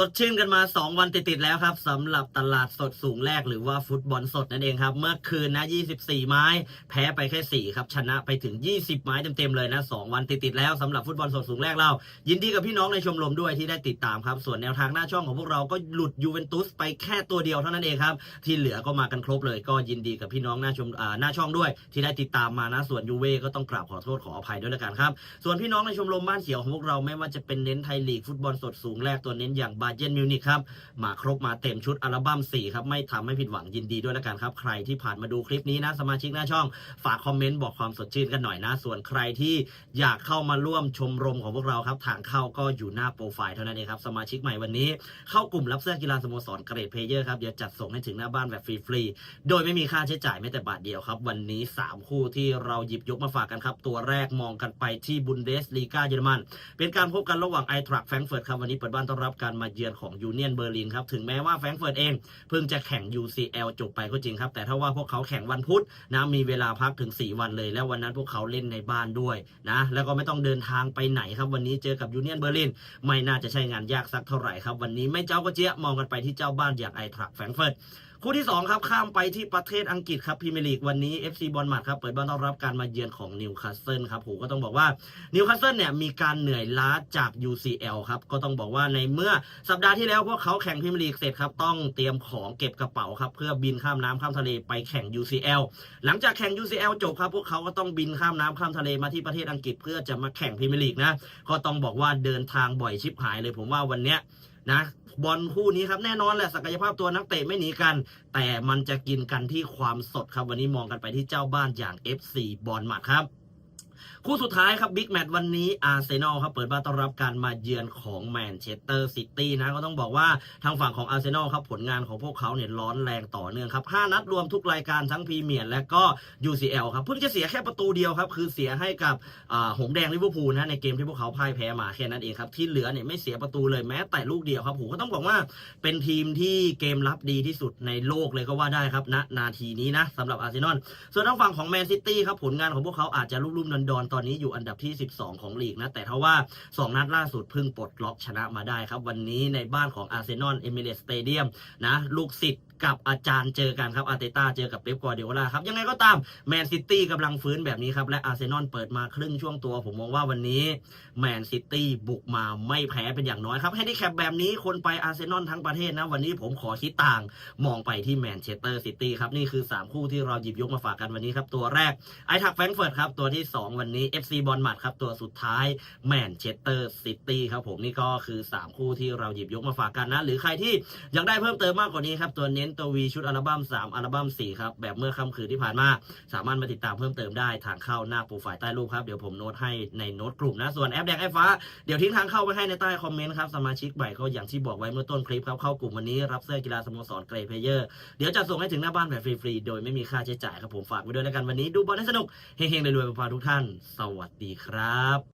สดชื่นกันมา 2 วันติดๆแล้วครับสำหรับตลาดสดสูงแรกหรือว่าฟุตบอลสดนั่นเองครับ เมื่อคืนนะ 24 ไม้ แพ้ไปแค่ 4 ครับ ชนะไปถึง 20 ไม้เต็มๆเลยนะ 2 วันติดๆแล้วสำหรับฟุตบอลสดสูงแรกเรา ยินดีกับพี่น้องในชมรมด้วยที่ได้ติดตามครับ ส่วนแนวทางหน้าช่องของพวกเราก็หลุดยูเวนตุสไปแค่ตัวเดียวเท่านั้นเองครับ ที่เหลือก็มากันครบเลย ก็ยินดีกับพี่น้องหน้าชมหน้าช่องด้วย ที่ได้ติดตามมานะส่วนยูเว่ก็ต้องกราบขอโทษขออภัยด้วยละกันครับส่วนพี่น้องในชมรมบ้านเขียวของพวกเราไม่ว่าจะเป็นเน้นไทยลีกฟุตบอลสดสูงแรกตัวเน้นอย่างบาเยนมิวนิกครับมาครบมาเต็มชุดอัลบั้ม4ครับไม่ทำให้ผิดหวังยินดีด้วยละกันครับ ใครที่ผ่านมาดูคลิปนี้นะสมาชิกหน้าช่อง ฝากคอมเมนต์บอกความสดชื่นกันหน่อยนะ ส่วนใครที่อยากเข้ามาร่วมชมรมของพวกเราครับทางเข้าก็อยู่หน้าโปรไฟล์เท่านั้นเองครับสมาชิกใหม่วันนี้ เข้ากลุ่มรับเสื้อกีฬาสโมสรเกรดเพลเยอร์ครับเดี๋ยวจัดส่งให้ถึงหน้าบ้านแบบฟรีๆโดยไม่มีค่าใช้จ่ายแม้แต่บาทเดียวครับวันนี้ 3 คู่ที่เราหยิบยกมาฝากกันครับตัวแรกมองกันไปที่บุนเดสลีกาเยอรมัน เป็นการพบกันระหว่างไอทรัคแฟรงเฟิร์ตครับวันนี้เปิดบ้านต้อนรับการมาเยือนของยูเนียนเบอร์ลินครับ ถึงแม้ว่าแฟรงก์เฟิร์ตเอง เพิ่งจะแข่ง UCL จบไปก็จริงครับ แต่ถ้าว่าพวกเขาแข่งวันพุธนะมีเวลาพักถึง 4 วันเลย แล้ววันนั้นพวกเขาเล่นในบ้านด้วยนะแล้วก็ไม่ต้องเดินทางไปไหนครับวันนี้เจอกับยูเนียนเบอร์ลินไม่น่าจะใช่งานยากสักเท่าไหร่ครับวันนี้ไม่เจ้าก็เจี๊ยมองกันไปที่เจ้าบ้านอย่างไอทรักแฟรงก์เฟิร์ต คู่ที่ 2 ครับ ข้ามไปที่ประเทศอังกฤษครับพรีเมียร์ลีกวันนี้ FC บอลมัดครับ เปิดบ้านต้อนรับการมาเยือนของนิวคาสเซิลครับผมก็ต้องบอกว่านิวคาสเซิลเนี่ยมีการเหนื่อยล้าจาก UCL ครับ ก็ต้องบอกว่าในเมื่อสัปดาห์ที่แล้วพวกเขาแข่งพรีเมียร์ลีกเสร็จครับ ต้องเตรียมของเก็บกระเป๋าครับ เพื่อบินข้ามน้ำข้ามทะเลไปแข่ง UCL หลังจากแข่ง UCL จบครับ พวกเขาก็ต้องบินข้ามน้ำข้ามทะเลมาที่ประเทศอังกฤษ เพื่อจะมาแข่งพรีเมียร์ลีกนะก็ต้องบอกว่าเดินทางบ่อยชิบหายเลยผมว่าวันเนี้ย นะบอลคู่นี้ครับแน่นอนแหละศักยภาพตัวนักเตะไม่หนีกัน แต่มันจะกินกันที่ความสดครับ วันนี้มองกันไปที่เจ้าบ้านอย่าง FC บอลมัดครับ คู่สุดท้ายครับบิ๊กแมตช์วันนี้อาร์เซนอลครับเปิดบ้านต้อนรับการมาเยือนของแมนเชสเตอร์ซิตี้นะก็ต้องบอกว่าทางฝั่งของอาร์เซนอลครับผลงานของพวกเขาเนี่ยร้อนแรงต่อเนื่องครับ 5 นัดรวมทุกรายการทั้งพรีเมียร์และก็ UCL ครับเพิ่งจะเสียแค่ประตูเดียวครับ คือเสียให้กับหงส์แดงลิเวอร์พูลนะในเกมที่พวกเขาพ่ายแพ้มาแค่นั้นเองครับที่เหลือเนี่ยไม่เสียประตูเลยแม้แต่ลูกเดียวครับผมก็ต้องบอกว่าเป็นทีมที่เกมรับดีที่สุดในโลกเลยก็ว่าได้ครับณนาทีนี้นะสำหรับอาร์เซนอลส่วนทางฝั่งของแมนซิตี้ครับผลงานของพวกเขาอาจจะลุ่มๆดดอนตอนนี้อยู่อันดับที่ 12 ของลีกนะ แต่ถ้าว่า 2 นัดล่าสุดเพิ่งปลดล็อกชนะมาได้ครับ วันนี้ในบ้านของอาร์เซนอลเอมิเรตสเตเดียมนะลูกศิษย์ กับอาจารย์เจอกันครับอาร์เตต้าเจอกับเป๊ปกวาร์ดิโอลาครับ ยังไงก็ตามแมนซิตี้กำลังฟื้นแบบนี้ครับ และอาร์เซนอลเปิดมาครึ่งช่วงตัว ผมมองว่าวันนี้แมนซิตี้บุกมาไม่แพ้เป็นอย่างน้อยครับให้ได้แคปแบบนี้คนไปอาร์เซนอลทั้งประเทศนะวันนี้ผมขอคิดต่าง มองไปที่แมนเชสเตอร์ซิตี้ครับนี่คือ 3 คู่ที่เราหยิบยกมาฝากกันวันนี้ครับตัวแรกไอทักแฟรงเฟิร์ตครับตัวที่ 2 วันนี้ FC บอลมัดครับตัวสุดท้ายแมนเชสเตอร์ซิตี้ครับผมนี่ก็คือ 3 คู่ที่เราหยิบยกมาฝากกันนะ หรือใครที่อยากได้เพิ่มเติมมากกว่านี้ครับตัวเน้นตัววีชุดอัลบั้ม3 อัลบั้ม 4 ครับ แบบเมื่อค่ำคืนที่ผ่านมา สามารถมาติดตามเพิ่มเติมได้ทางเข้าหน้าโปรไฟล์ใต้รูปครับ เดี๋ยวผมโน้ตให้ในโน้ตกลุ่มนะ ส่วนแอปแดงไอ้ฟ้า เดี๋ยวทิ้งทางเข้าไว้ให้ในใต้คอมเมนต์ครับ สมาชิกใหม่ก็อย่างที่บอกไว้เมื่อต้นคลิปครับเข้ากลุ่มวันนี้รับเสื้อกีฬาสโมสรเกรย์เพเยอร์เดี๋ยวจะส่งให้ถึงหน้าบ้านแบบฟรีๆโดยไม่มีค่าใช้จ่ายครับผมฝากไว้ด้วยแล้วกันวันนี้ดูบอลให้สนุกเฮงๆรวยๆไปพาทุกท่าน สวัสดีครับ